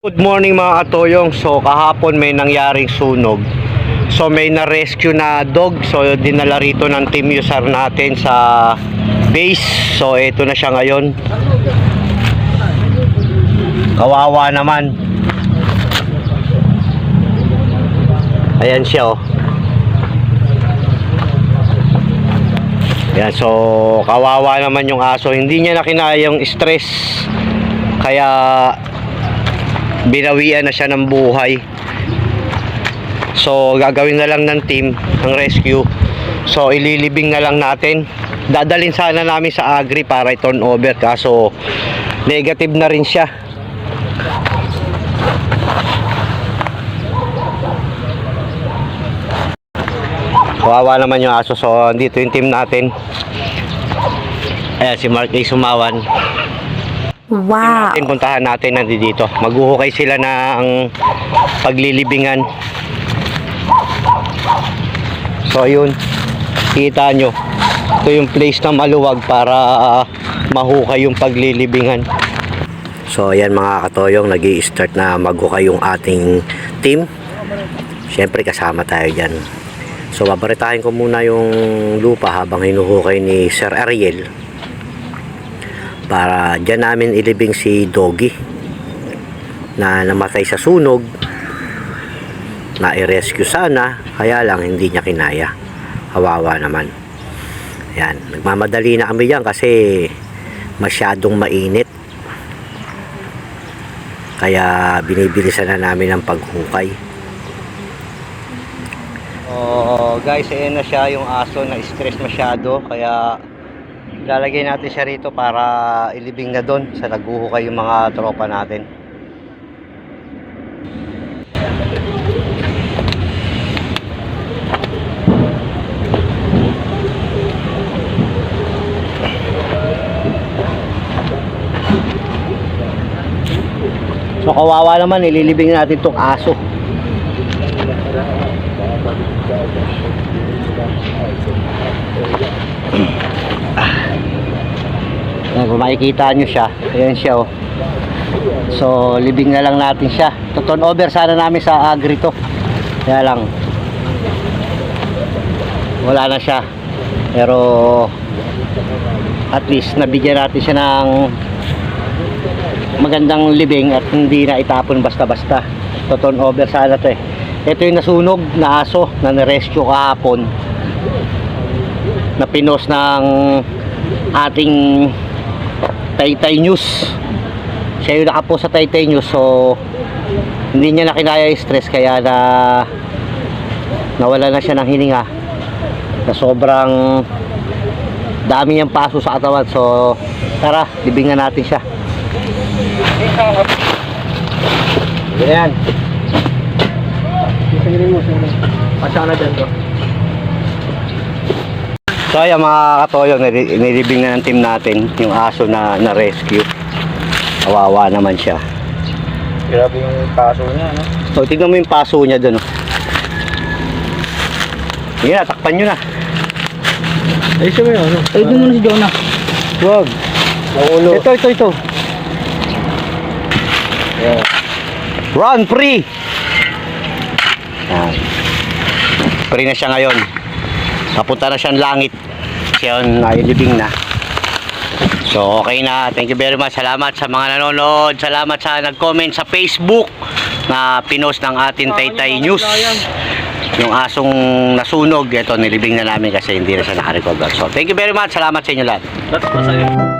Good morning mga katoyong. So kahapon may nangyaring sunog. So may na-rescue na dog. So dinala rito ng team user natin sa base. So ito na siya ngayon. Kawawa naman. Ayan siya oh. Ayan, so kawawa naman yung aso. Hindi niya na kinaya yung stress. Kaya binawian na siya ng buhay. So, gagawin na lang ng team ang rescue. So, ililibing na lang natin. Dadalhin sana namin sa agri para i-turn over kaso negative na rin siya. Kawawa naman yung aso. So, dito yung team natin. Ayan, si Mark A. Sumawan Wow. natin puntahan natin nandito. Maghuhukay sila ng paglilibingan. So yun, kita nyo. Ito yung place na maluwag para ah, mahukay yung paglilibingan. So ayan mga katoyong, nag start na maghukay yung ating team. Siyempre kasama tayo dyan. So babaritahin ko muna yung lupa habang hinuhukay ni Sir Ariel para dyan namin ilibing si Doggy na namatay sa sunog na i-rescue sana kaya lang hindi niya kinaya. Hawawa naman. Yan nagmamadali na kami yan kasi masyadong mainit. Kaya binibilisan na namin ang paghukay. Oh, guys, ayan na siya yung aso na stress masyado kaya Lalagay natin siya rito para ilibing na doon sa naghuhukay yung mga tropa natin. So kawawa naman, ililibing natin tong aso. Makikita nyo siya, ayan siya oh. So, libing na lang natin siya. Tuton over sana namin sa agri to. Kaya lang, wala na siya. Pero, at least, nabigyan natin siya ng magandang libing at hindi na itapon basta-basta. Tuton over sana to eh. Ito yung nasunog na aso na na-rescue kahapon na pinos ng ating Taytay News. Siya yung nakapost sa Taytay News so hindi niya na kinaya yung stress kaya na nawala na siya ng hininga na sobrang dami niyang paso sa katawan so tara, libingan natin siya yan Singilin mo, singilin. Pasya na dyan to. So ayan mga katoyo, nili- nilibing na ng team natin yung aso na na-rescue. Kawawa naman siya. Grabe yung paso niya, no? So tignan mo yung paso niya doon. Oh. Sige na, takpan nyo na. Ayusin mo yun, ano? Ay, doon muna si Jonah. Wag. Naulo. Ito, ito, ito. Yeah. Run, free! Yan. Free na siya ngayon. Papunta na siyang langit. Siya yun, nailibing na. So, okay na. Thank you very much. Salamat sa mga nanonood. Salamat sa nag-comment sa Facebook na pinost ng ating Taytay News. Yung asong nasunog, ito nilibing na namin kasi hindi na siya nakarecover. So, thank you very much. Salamat sa inyo lahat. That's.